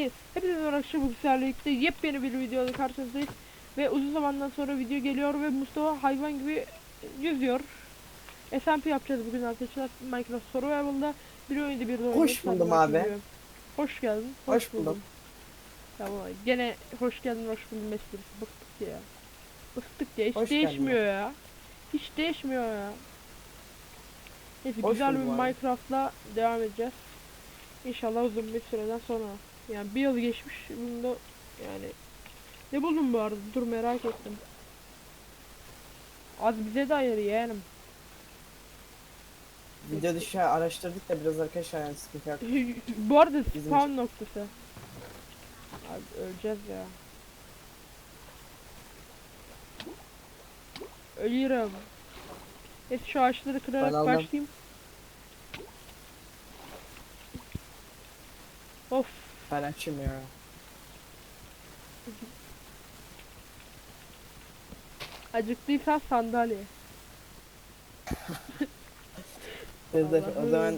birlikteyiz. Hepinize arkadaşlar güzel birlikte yepyeni bir videoda karşınızdayız. Ve uzun zamandan sonra video geliyor ve Mustafa hayvan gibi yüzüyor. SMP yapacağız bugün arkadaşlar Minecraft Survival'da bir oyunda bir oyunda. Hoş buldum abi. Hoş geldin. Hoş buldum. Tamam gene hoş geldin hoş buldum esprisi bıktık ya. Bıktık ya hiç Hoş geldin. değişmiyor ya. Hiç değişmiyor ya. Neyse Hoş güzel bir buldum. Minecraft'la devam edeceğiz. İnşallah uzun bir süreden sonra. Yani bir yıl geçmiş bunda yani. Ne buldun bu arada? Dur merak ettim. Az bize de ayır yeğenim. Video dışı araştırdık da biraz arkadaşlar yani sıkıntı yok. bu arada Bizim spawn noktası. Abi öleceğiz ya. Ölüyorum. Evet şu ağaçları kırarak başlayayım. Of. Ben ya. Acıktıysan sandalye. Biz de o zaman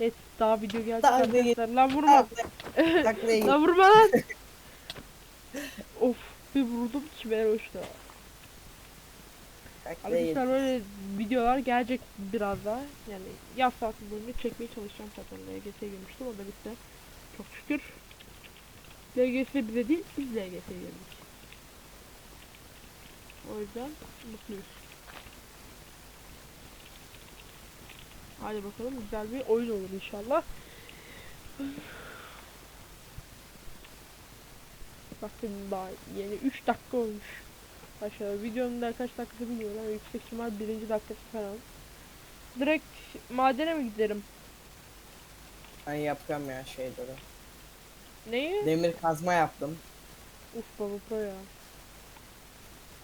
Evet daha video gelecek Daha arkadaşlar. Lan vurma. taklaya git. Lan vurma lan. of bir vurdum ki ben hoşta. Arkadaşlar böyle videolar gelecek biraz daha. Yani yaz boyunca çekmeye çalışacağım zaten. LGS'ye girmiştim o da bitti. Çok şükür. LGS bize değil biz LGS'ye girdik. O yüzden mutluyuz. Hadi bakalım güzel bir oyun olur inşallah. Bakın daha yeni 3 dakika olmuş. Aşağı videonun da kaç dakikası bilmiyorum ama yüksek ihtimal birinci dakikası falan. Direkt madene mi gidelim? Ben yapacağım ya şeyleri. Neyi? Demir kazma yaptım. Uf baba pro ya.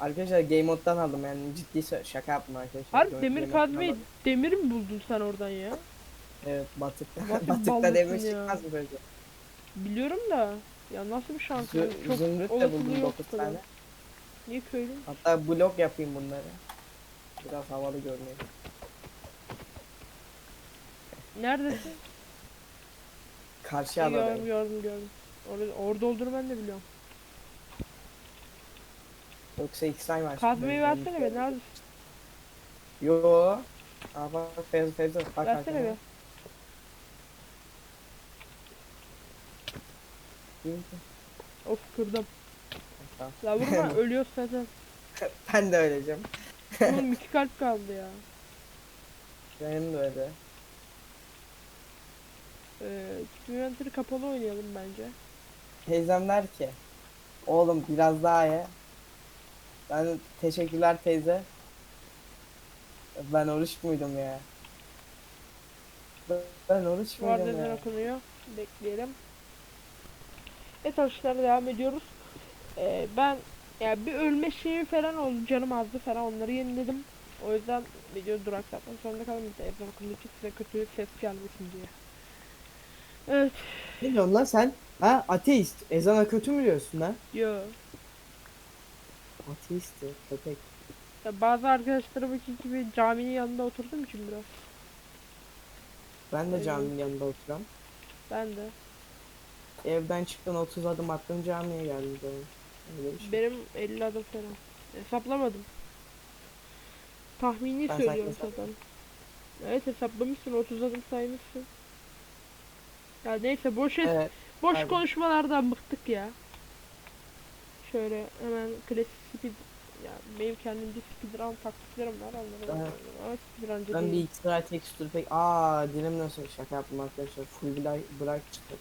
Arkadaşlar game moddan aldım yani ciddi şaka yaptım arkadaşlar. Harbi demir kazmayı demir mi buldun sen oradan ya? Evet batıkta. Batık batıkta demir ya. çıkmaz mı böyle? Biliyorum da. Ya nasıl bir şans? Zümrüt de buldum yok 9 tabii. tane. Niye köylü? Hatta blok yapayım bunları. Biraz havalı görünüyor. Neredesin? Karşı gördüm adadayım. gördüm gördüm. Orada, orada olduğunu ben de biliyorum. Yoksa X time var. Kazmayı versene be neredesin? Yo. Aa bak Feyzo Feyzo. Bak Versene arkana. be. Of kırdım. Tamam. La vurma ölüyoruz zaten. Ben de öleceğim. Oğlum iki kalp kaldı ya. Benim de öyle. Ee, inventory kapalı oynayalım bence. Teyzem der ki oğlum biraz daha ye. Ben teşekkürler teyze. Ben oruç muydum ya? Ben- oruç muydum ezan ya? okunuyor. Bekleyelim. Evet arkadaşlar devam ediyoruz. Ee, ben yani bir ölme şeyi falan oldu. Canım azdı falan onları yeniledim. O yüzden video duraklatmak zorunda kaldım. Okunduğu için size kötü ses gelmesin diye. Evet. Ne diyorsun lan sen? Ha ateist. Ezana kötü mü diyorsun lan? Yo. Ateist ya, köpek. Ya bazı arkadaşlarımınki gibi caminin yanında oturduğum için biraz. Ben de caminin yanında oturuyorum. Ben de. Evden çıktın 30 adım attın camiye geldin. Öyle bir şey. Benim 50 adım falan. Hesaplamadım. Tahmini Ben söylüyorum sanki zaten. Evet hesaplamışsın 30 adım saymışsın. Ya neyse boş es- Evet. boş pardon. konuşmalardan bıktık ya. Şöyle hemen klasik speed ya benim kendimce speedrun taktiklerim var onları Evet. ama speedruncı Ben bir değil. iki sıra tekstür pek aa dilim nasıl şaka yaptım arkadaşlar full blank bırak çıktı.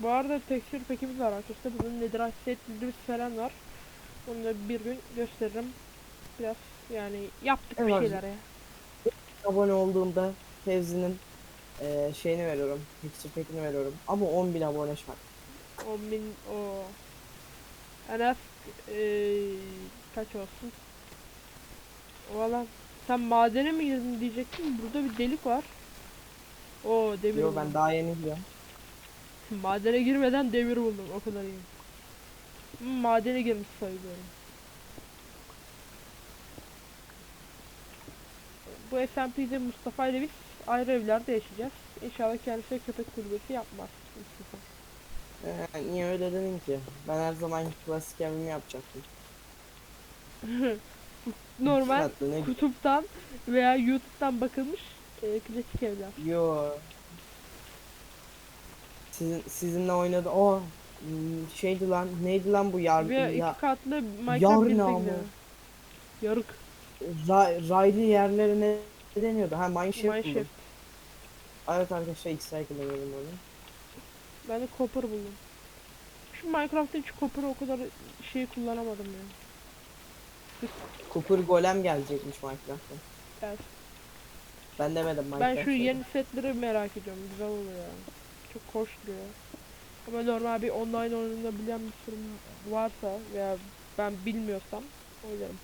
Bu arada tekstür pekimiz var arkadaşlar. Bunun netherite set bildirisi falan var. Onu da bir gün gösteririm. Biraz yani yaptık bir Evet. şeyler ya. Abone olduğumda Fevzi'nin eee şeyini veriyorum. Texture pack'ini veriyorum. Ama 10.000 abone şart. 10 bin o. En az eee, kaç olsun? Valla sen madene mi girdin diyecektim. Burada bir delik var. O demir Yo buldum. ben daha yeni gidiyorum. Madene girmeden demir buldum. O kadar iyi. Hı, Madene girmiş sayılıyorum. bu SMP'de Mustafa ile biz ayrı evlerde yaşayacağız. İnşallah kendisi köpek kulübesi yapmaz. Mustafa. Ee, niye öyle dedin ki? Ben her zaman klasik evimi yapacaktım. Normal ne kutuptan veya YouTube'dan bakılmış e, klasik evler. Yo. Sizin sizinle oynadı. O hmm, şeydi lan. Neydi lan bu yar Ve ya iki katlı Minecraft yarın ama. Yarık. ra- raylı yerlerine ne deniyordu? Ha mineshaft. Mineshaft. Evet arkadaşlar X-Cycle'a gelin onu. Ben de copper buldum. Şu Minecraft'ta hiç copper o kadar şey kullanamadım ya. Cooper Golem gelecekmiş Minecraft'ta. Evet. Ben demedim Ben Minecraft. şu yeni setleri merak ediyorum. Güzel oluyor ya. Çok hoş duruyor. Ama normal bir online oyununda bilen bir sürü varsa veya ben bilmiyorsam oynarım.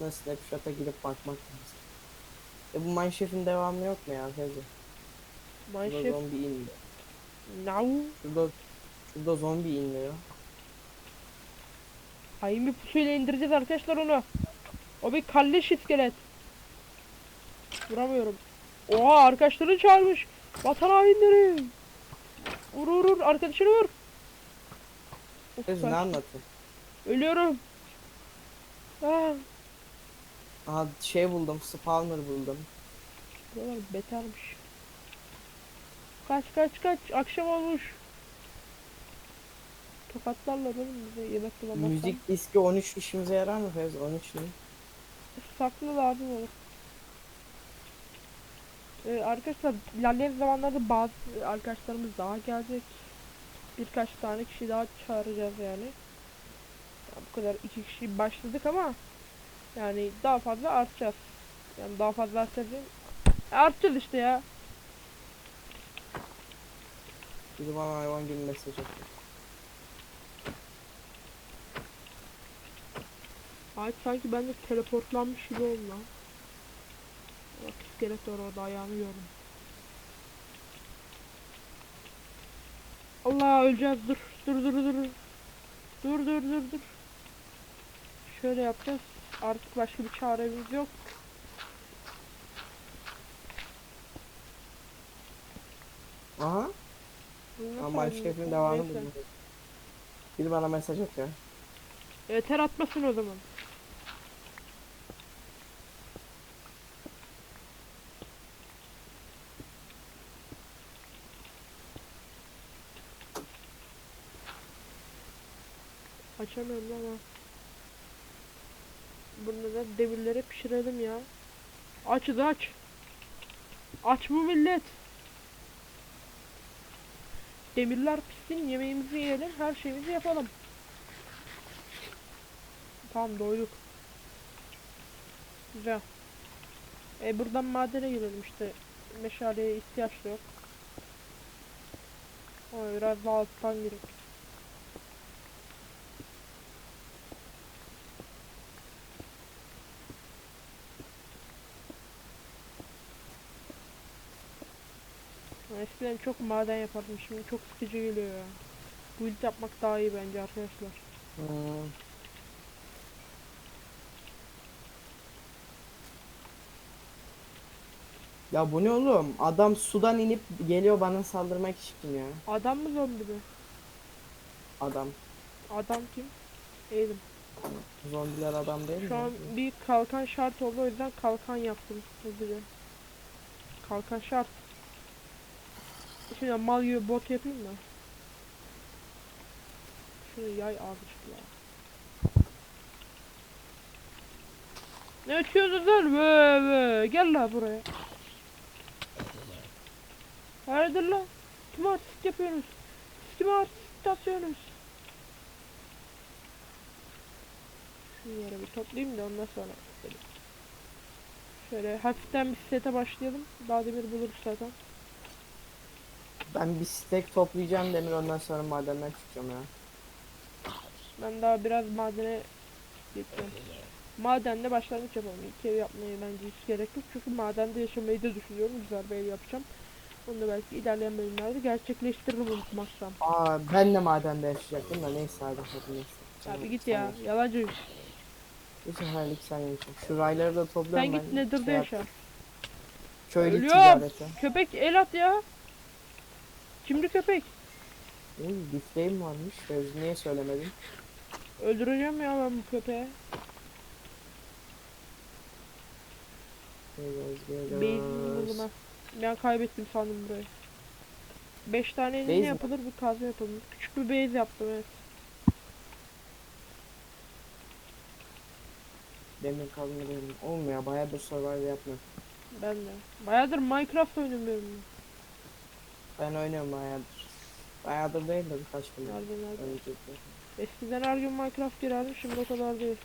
Nasıl Snapshot'a girip bakmak lazım. E bu Mineshaft'in devamı yok mu ya? Şurada Mineshaft zombi indi. now. Şurada, şurada zombi iniyor. Hain bir pusuyla indireceğiz arkadaşlar onu. O bir kalleş iskelet. Vuramıyorum. Oha arkadaşları çağırmış. Vatan hainleri. Vur vur vur arkadaşını vur. Of, ben ne anlatıyor? Ölüyorum. Ah, Aha şey buldum, spawner buldum. buralar betermiş. Kaç kaç kaç akşam olmuş. Tokatlarlar oğlum bize yemek bulamazsan. Müzik diski 13 işimize yarar mı Fevzi? 13 ne? Saklı lazım olur. Ee, arkadaşlar ilerleyen zamanlarda bazı arkadaşlarımız daha gelecek. Birkaç tane kişi daha çağıracağız yani. Ya bu kadar iki kişi başladık ama yani daha fazla artacağız. Yani daha fazla artacağız. mi? Artacağız işte ya. Biri bana hayvan gibi mesaj atıyor. Ay sanki ben de teleportlanmış gibi oldum lan. İskelet var orada ayağını gördüm. Allah öleceğiz dur dur dur dur dur. Dur dur dur. Şöyle yapacağız. Artık başka bir çaremiz yok. Aha. Ama halledeceğiz? Minecraft'in devamı buldum. Biri bana mesaj atıyor. Yeter atmasın o zaman. Açamıyorum ama. Bunu da demirleri pişirelim ya. Aç da aç. Aç bu millet. Demirler pişsin, yemeğimizi yiyelim, her şeyimizi yapalım. Tamam doyduk. Güzel. E buradan madene girelim işte. Meşaleye ihtiyaç yok. O biraz daha alttan girelim. Eskiden çok maden yapardım şimdi çok sıkıcı geliyor ya. Build yapmak daha iyi bence arkadaşlar. Hmm. Ya bu ne oğlum? Adam sudan inip geliyor bana saldırmak için ya. Adam mı zombi mi? Adam. Adam kim? Eğilim. Zombiler adam değil mi? Şu an bir kalkan şart oldu o yüzden kalkan yaptım hızlıca. Kalkan şart. Şimdi mal gibi bot yapayım mı? Şunu yay azıcık ya. Ne ötüyorsunuz lan? Vö vö. Gel la buraya. Hayırdır lan? Kim artist yapıyorsunuz? Kim artist atıyorsunuz? Şu yere bir toplayayım da ondan sonra. Şöyle hafiften bir sete başlayalım. Daha demir buluruz zaten. Ben bir stek toplayacağım demir ondan sonra madenden çıkacağım ya. Ben daha biraz madene gideceğim. Madende başlangıç yapalım. İlk ev yapmaya bence hiç gerek yok. Çünkü madende yaşamayı da düşünüyorum. Güzel bir ev yapacağım. Onu da belki ilerleyen bölümlerde gerçekleştiririm unutmazsam. Aa ben de madende yaşayacaktım da neyse hadi hadi neyse. Abi git ya. Yalancı. Bu seferlik sen yaşa. Şu rayları da topluyorum Sen ben. git Nether'da şey yaşa. Köylü Ölüyorum. ticareti. Köpek el at ya. Kimdi köpek? Oy difleğim varmış. Öz niye söylemedin? Öldüreceğim ya ben bu köpeği. Buldum ha. Ben kaybettim sandım burayı. 5 tane ne mi? yapılır bir kazma yapalım. Küçük bir base yaptım evet. Demir kazmadım. Olmuyor bayağıdır survival yapmıyorum. Ben de. Bayağıdır Minecraft oynamıyorum. Ben oynuyorum bayağıdır. Bayağıdır değil de birkaç gün önceki. Eskiden her gün Minecraft girerdim şimdi o kadar değil.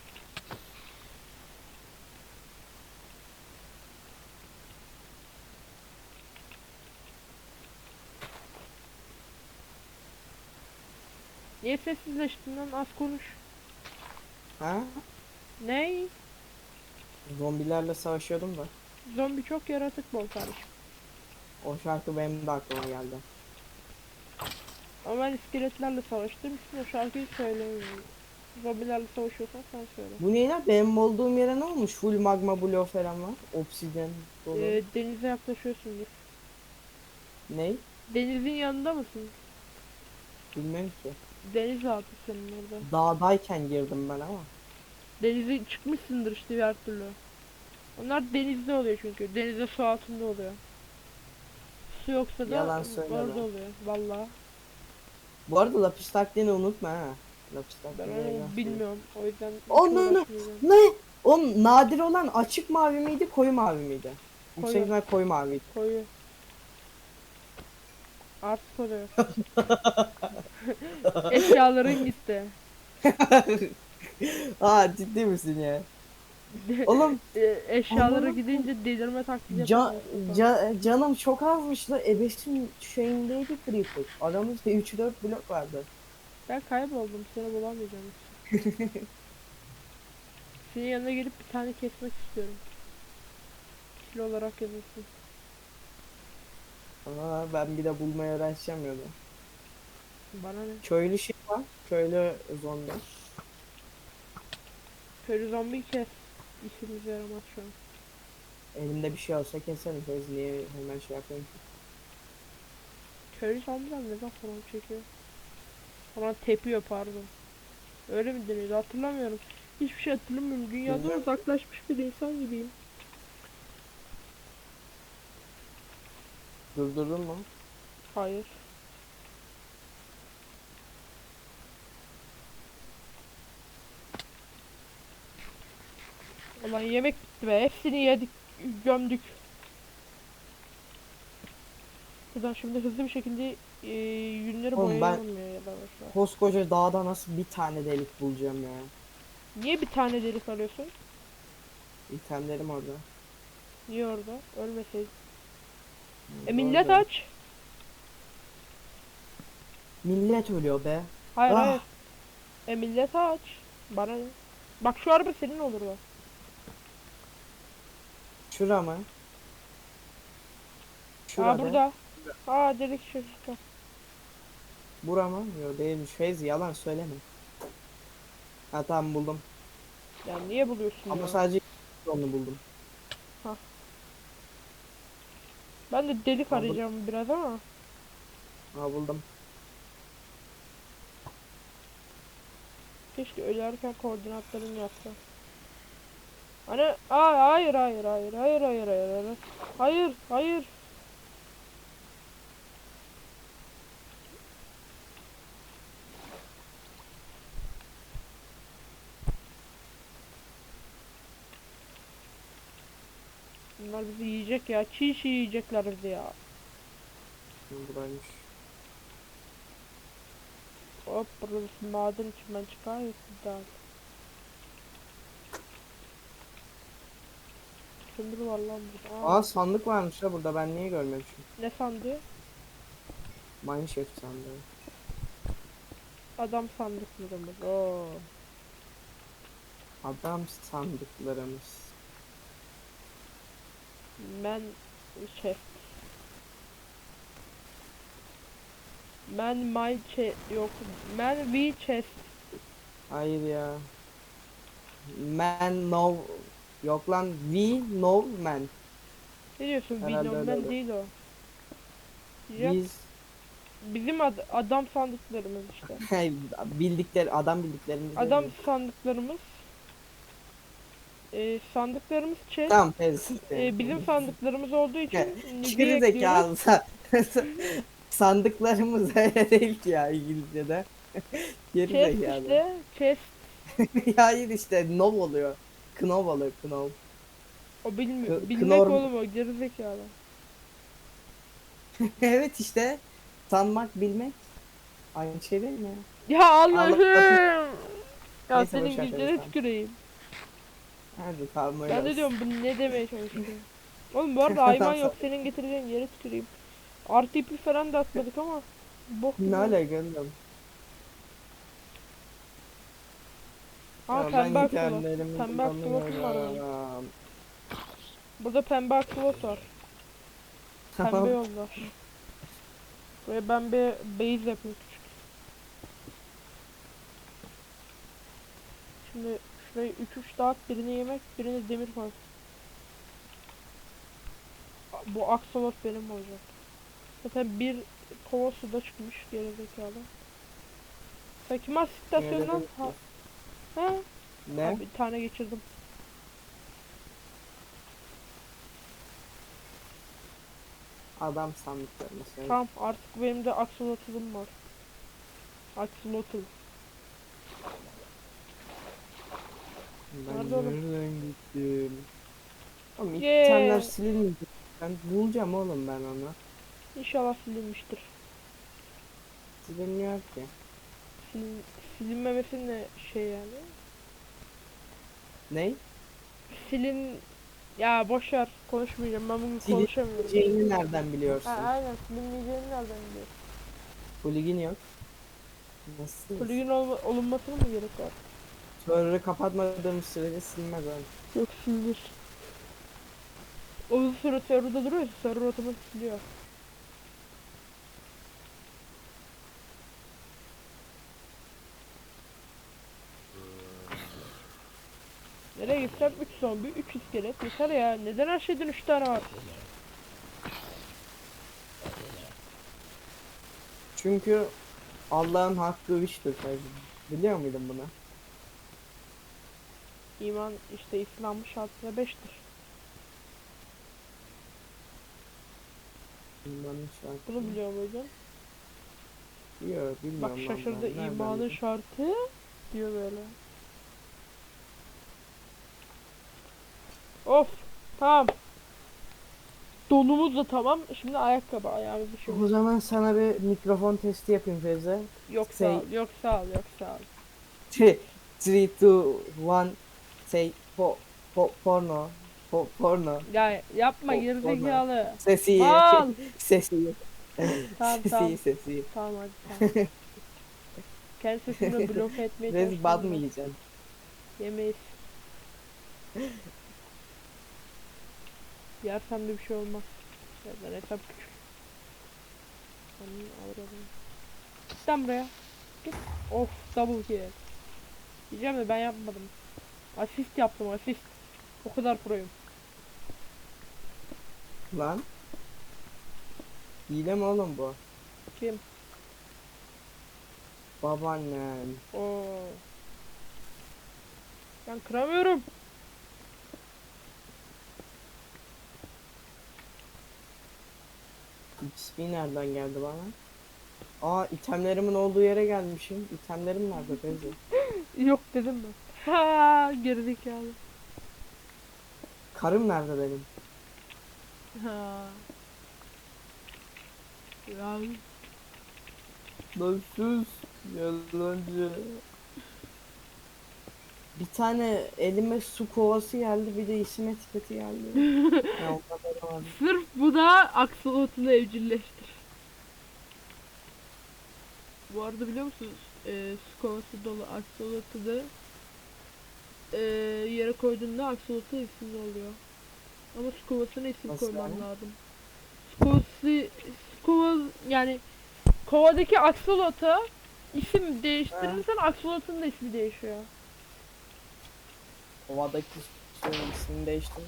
Niye sessizleştin lan az konuş. Ha? Ney? Zombilerle savaşıyordum da. Zombi çok yaratık bol kardeşim. O şarkı benim de aklıma geldi. Ama iskeletlerle savaştığım için o şarkıyı söylemiyorum. Zombilerle savaşıyorsan sen söyle. Bu ne lan? Benim olduğum yere ne olmuş? Full magma bloğu falan var. Obsidyen dolu. Ee, denize yaklaşıyorsundur. Ney? Denizin yanında mısın? Bilmiyorum ki. Deniz altı senin orada. Dağdayken girdim ben ama. Denize çıkmışsındır işte her türlü. Onlar denizde oluyor çünkü. Denizde su altında oluyor. Su yoksa da Yalan söyleme. orada oluyor. Vallahi Bu arada lapis taktiğini unutma ha. Lapis ben taktiğini onu bilmiyorum. O yüzden hiç Onu- onu- uğraşmayacağım. Ne? O nadir olan açık mavi miydi, koyu mavi miydi? Koyu. Yüksek ihtimal koyu maviydi. Koyu. Artık oluyor. Eşyaların gitti. Aa ciddi misin ya? Oğlum E, Eşyaları Allah'ım. gidince delirme taklidi Can, yapıyorsun. ca- canım çok azmış da ebesin şeyindeydi Creeper. Aramızda 3-4 blok vardı. Ben kayboldum. Seni bulamayacağım. Senin yanına gelip bir tane kesmek istiyorum. Kilo olarak yazılsın. Aa, ben bir de bulmayı öğreneceğim Bana ne? Köylü şey var. Köylü zombi. Köylü zombi kes. İşimize yaramaz şu an. Elimde bir şey olsa keserim. Biz niye hemen şey yapayım ki? Köylü zombiler neden falan çekiyor? Falan tepiyor pardon. Öyle mi deniyordu hatırlamıyorum. Hiçbir şey hatırlamıyorum. Dünyadan Bilmiyorum. uzaklaşmış bir insan gibiyim. Durdurdun mu? Hayır. Ulan yemek bitti be. Hepsini yedik, gömdük. Buradan şimdi hızlı bir şekilde e, yünleri Oğlum ben- boyayalım ya yavaş Koskoca dağda nasıl bir tane delik bulacağım ya? Niye bir tane delik arıyorsun? İtemlerim orada. Niye orada? Ölmeseydin. E millet aç. Millet ölüyor be. Hayır Ah. hayır. E millet aç. Bana ne? Bak şu araba senin olur bak. Şura mı? Şurada. Aa burada. Aa delik şurada. Bura mı? Yok değilmiş. Feyzi yalan söyleme. Ha tamam buldum. Ya niye buluyorsun Ama ya? sadece onu buldum. Ben de delik Aldım. arayacağım biraz ama. Ha buldum. Keşke ölerken koordinatlarını yapsa. Hani aa hayır hayır hayır hayır hayır hayır hayır hayır hayır Bunlar bizi yiyecek ya. Çiğ çiğ yiyecekler bizi ya. Hı, Buraymış. Hop burası maden için ben çıkar daha. Kömür var lan burada. Aa, Aa sandık varmış da burada ben niye görmemişim? ne sandığı? Mineshaft sandığı. Adam sandıklarımız. Oo. Adam sandıklarımız. Men chest. Men my chest yok. Men we chest. Hayır ya. Man no yok lan we no man. Ne diyorsun? Herhalde Bilmiyorum öyle ben olur. değil o. Diyeceğim, Biz Bizim ad- adam sandıklarımız işte. bildikleri adam bildiklerimiz. Adam değil. sandıklarımız. Ee, sandıklarımız chest. Tamam tez. Ee, bizim sandıklarımız olduğu için Geri ekliyoruz. zekalı. Sandıklarımız öyle değil ki ya İngilizce'de. Geri Chest zekalı. işte. Chest. ya hayır işte nov oluyor. Knov oluyor knov. O bilmiyor. Bilmek knorr- oğlum o gerizekalı. evet işte sanmak bilmek aynı şey değil mi? Ya Allah'ım. Ya Neyse, senin boş ver, gücüne tüküreyim. Hadi tamam öyle Ben de olsun. diyorum bu ne demeye çalışıyor. Oğlum bu arada hayvan yok senin getireceğin yere tüküreyim. Artı ipi falan da atmadık ama. Bok gibi. Ne alaka görüyorum. Aa pembe internelerimi Pembe aksolotum var kullanıyorum. Burada pembe aksolot var. Pembe Tamam. yollar. Ve ben bir base yapayım küçük. Şimdi şurayı 3-3 dağıt birine yemek birine demir koy. Bu aksolot benim olacak. Zaten bir kova suda çıkmış gerizekalı. Sen kim istasyondan? Ha? Ne? Ha, bir tane geçirdim. Adam sandıklarını söyle. Tamam artık benim de aksolotulum var. Aksolotul. Ben Nerede oğlum? nereden gittim? Oğlum Yeah. silinmeyecek. Ben bulacağım oğlum ben onu. İnşallah silinmiştir. Silinmiyor ki. Silin, silinmemesi ne şey yani? Ney? Silin... Ya boş ver konuşmayacağım ben bugün konuşamıyorum. Şeyini nereden biliyorsun? Ha, aynen silinmeyeceğini nereden biliyorsun? Poligin yok. Nasıl? Poligin olma, olunmasına mı gerek var? Server'ı kapatmadığım sürece silmez abi. Yok silinir. Uzun süre serverda duruyorsa server otomatik siliyor. Gitsem 3 zombi, 3 iskelet. Yeter ya. Neden her şeyden 3 tane var? Çünkü Allah'ın hakkı kardeşim. Biliyor muydun bunu? İman işte İslam'ın şartına 5'tir. İmanın şartı. Bunu biliyor muydun? Yok bilmiyorum. Bak şaşırdı ben. İmanın şartı diyor böyle. Of tamam. Donumuz da tamam. Şimdi ayakkabı ayağımızı şu. O zaman sana bir mikrofon testi yapayım Fevze. Yok sağ Şey- ol, yok sağ ol, yok sağ ol. 3, 2, 1, say po, po, porno. Po, porno. Ya yapma O- gerizekalı. Sesi iyi. Sesi iyi. Tamam Sesi tamam. sesi iyi. Tamam hadi tamam. Kendi sesimi bloke etmeye Rez bad çalışıyorum mı yiyeceksin? Yemeyiz. Yersem de bir şey olmaz. Zaten hesap küçük. Senin avradın. Git lan buraya. Git. Of double kill. Diyeceğim de ben yapmadım. Asist yaptım asist. O kadar proyum. Lan. Hile mi oğlum bu? Kim? Babaannen. Oo. Ben kıramıyorum. XP nereden geldi bana? Aa itemlerimin olduğu yere gelmişim. İtemlerim nerede Fevzi? Yok dedim mi? Ha gerizekalı. Karım nerede benim? Ha. Ya Lan sus. Yalancı. Bir tane elime su kovası geldi bir de isim etiketi geldi. ya o kadar var. Sırf bu da aksolotunu evcilleştir. Bu arada biliyor musunuz? Ee, su kovası dolu aksolotu da ee, yere koyduğunda aksolotun isimli oluyor. Ama su kovasına isim Nasıl koyman yani? lazım. Su kovası, su kova yani kovadaki aksolota isim değiştirirsen aksolotun da ismi değişiyor. Ovadaki suyun ismini değiştirdim.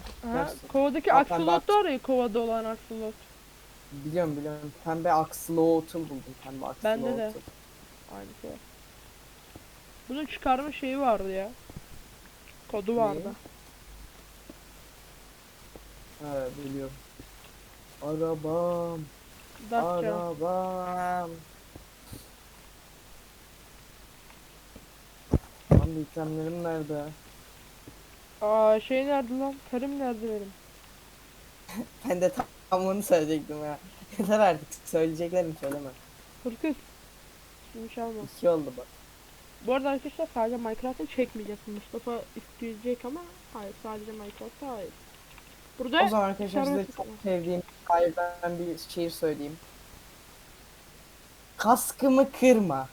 Kovadaki Aa, pembe aksolot kovada olan aksolot. Biliyorum biliyorum. Pembe axolotl buldum. Pembe axolotl. Bende de. Aynı şey. Bunun çıkarma şeyi vardı ya. Kodu vardı. Evet biliyorum. Arabam. Dacia. Arabam. Lan bu itemlerim nerede? Aa şey nerede lan? Karım nerede benim? Ben de tam, onu söyleyecektim ya. Yeter artık söyleyeceklerim söyleme. Hırkız. Şimdi şey olmaz. İki oldu bak. Bu arada arkadaşlar sadece Minecraft'ı çekmeyeceğiz. Mustafa isteyecek ama hayır sadece Minecraft'ta hayır. Burada O zaman arkadaşlar size çok sevdiğim şairden bir şiir söyleyeyim. Kaskımı kırma.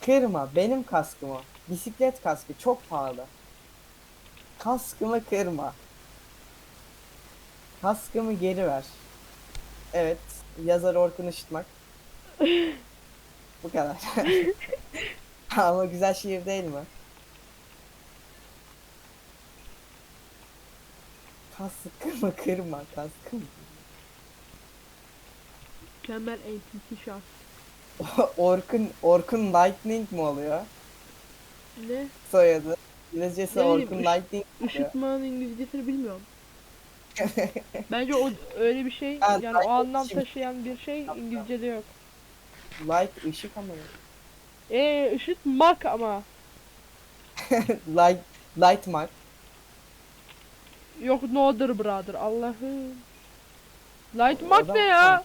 Kırma benim kaskımı. Bisiklet kaskı çok pahalı. Kaskımı kırma. Kaskımı geri ver. Evet. Yazar Orkun Işıtmak. Bu kadar. Ama güzel şiir değil mi? Kaskımı kırma, kaskımı. mükemmel NPC şarkı. Orkun Orkun Lightning mi oluyor? Ne? Soyadı. İngilizcesi Ne bileyim, Orkun ış-. Işıtmanın İngilizcesini bilmiyorum. Bence o öyle bir şey Ha, yani o anlam ışın. taşıyan bir şey İngilizce'de yok. Light ışık ama. Eee ışıtmak ama. Light Light mark. Yok no other brother Allah'ım. Lightmak Adam- ne ya?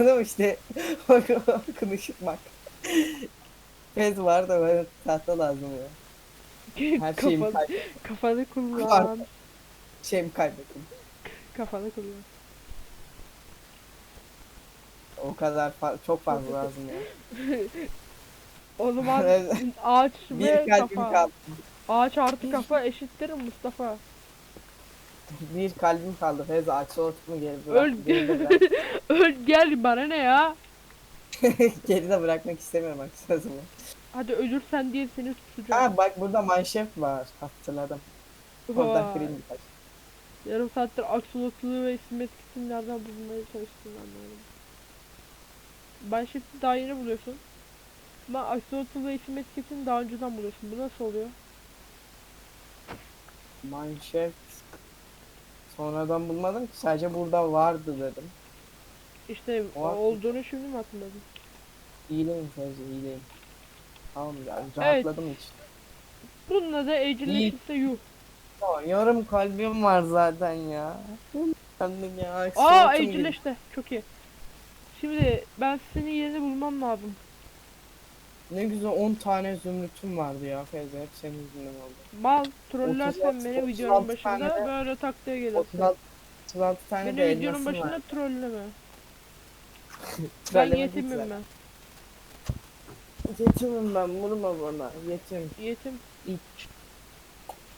Oğlum işte Orkun Işıtmak. Fez var da bana tahta lazım ya. Her şeyimi kafanı, kaybettim. kafanı kullan. Şeyimi kaybettim. Kafanı kullan. O kadar fa- çok fazla lazım ya. O zaman Evet. ağaç Bir ve kalbim kafa. kaldı. Ağaç artı kafa eşittir Mustafa. Bir kalbim kaldı. Fez Axolotl geri bırak. Öl. Öl gel bana ne ya? geride bırakmak istemiyorum Axolotl. Hadi ölürsen diye seni tutacağım. Ha bak burada Mineshaft var. Hatırladım. Oradan Vay. kırayım birkaç. Yarım saattir aksolotluğu ve isim etkisini nereden bulmaya çalıştım anlamadım. Ben şimdi daha yeni buluyorsun. Ama aksolotlu ve isim etkisini daha önceden buluyorsun. Bu nasıl oluyor? Mineshaft sonradan bulmadım ki sadece burada vardı dedim. İşte O olduğunu şimdi mi hatırladın? İyileyim Fevzi iyileyim. Tamam ya rahatladım hiç. Bununla da evcilleşirse yuh. Tamam, yarım kalbim var zaten ya. Ben de ya Aa gibi. evcilleşti. Çok iyi. Şimdi ben senin yerini bulmam lazım. Ne güzel 10 tane zümrütüm vardı ya Fevzi hep senin yüzünden oldu. Mal trollersen 36 beni 36 videonun başında tane böyle taktiğe gelirsin. 36, 36 tane Beni de videonun başında trolleme. Ben yetimim ben. Yetimim ben vurma bana yetim. Yetim. İç.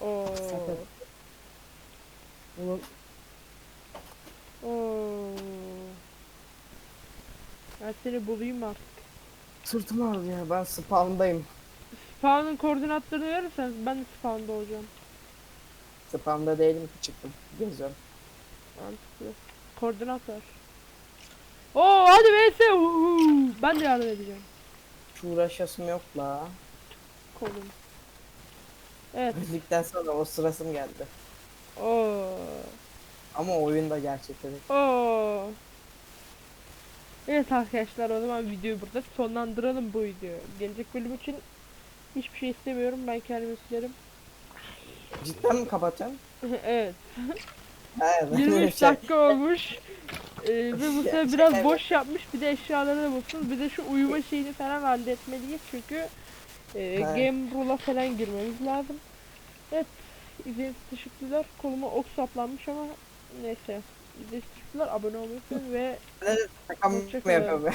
Oo. Sakın. Oğlum Oo. Ben seni bulayım artık. sırtım ağrıyor ben spawn'dayım. Spawn'ın koordinatlarını verirseniz ben de spawn'da olacağım. Spawn'da değilim ki çıktım. Geziyorum. Mantıklı. Koordinat ver. Oo hadi vs. Ben de yardım edeceğim. Şu uğraşasım yok la. Kolum. Evet. Öldükten sonra o sırasım geldi. Oo. Ama oyunda gerçekten. Oo. Evet arkadaşlar o zaman videoyu burada sonlandıralım bu videoyu. Gelecek bölüm için hiçbir şey istemiyorum. Ben kendimi silerim. Cidden mi kapatıyorsun? evet. Öyle 23 şey- dakika olmuş. Ee, ve bu sefer biraz boş yapmış. Bir de eşyaları da bulsun. Bir de şu uyuma şeyini falan halletmeliyiz. Çünkü e, game rule'a falan girmemiz lazım. Evet. İzlediğiniz teşekkürler. Koluma ok saplanmış ama neyse. İzlediğiniz teşekkürler. Abone olmayı ve mı Hoşça kalın. yapıyorum?